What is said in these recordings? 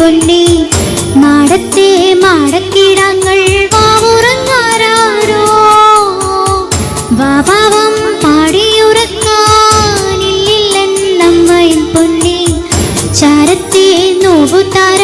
ചൊല്ലി മാടത്തെ മാടക്കിടങ്ങൾ വാവുറങ്ങാരോ വാവാവം പാടിയുറക്കാനില്ലെന്നമ്മയിൽ പൊല്ലി ചാരത്തെ നോവുതാര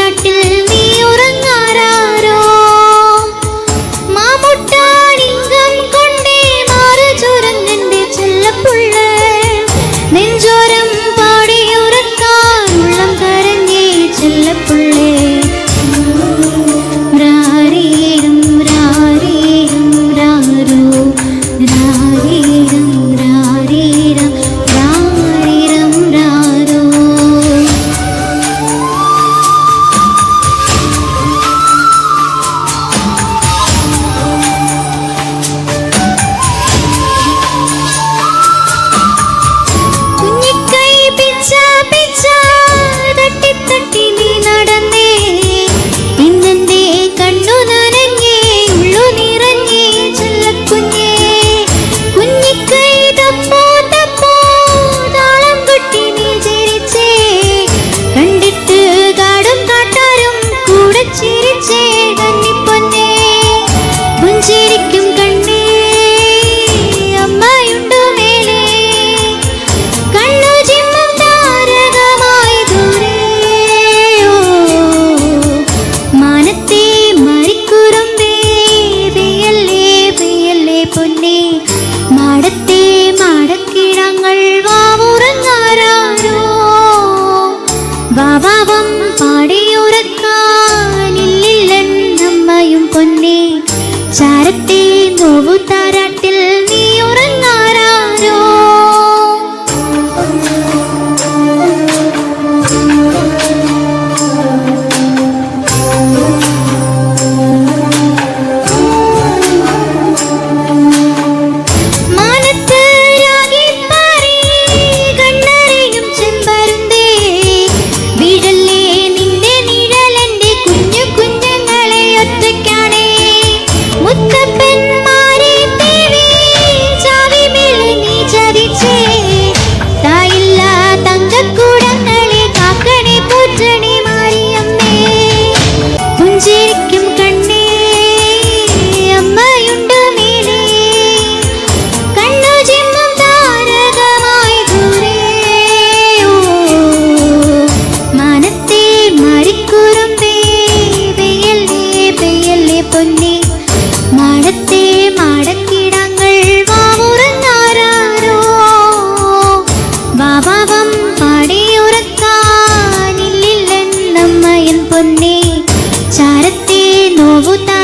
ചാരത്തെ നോവു താരാട്ടിൽ పొన్ని చారతే నోవుతా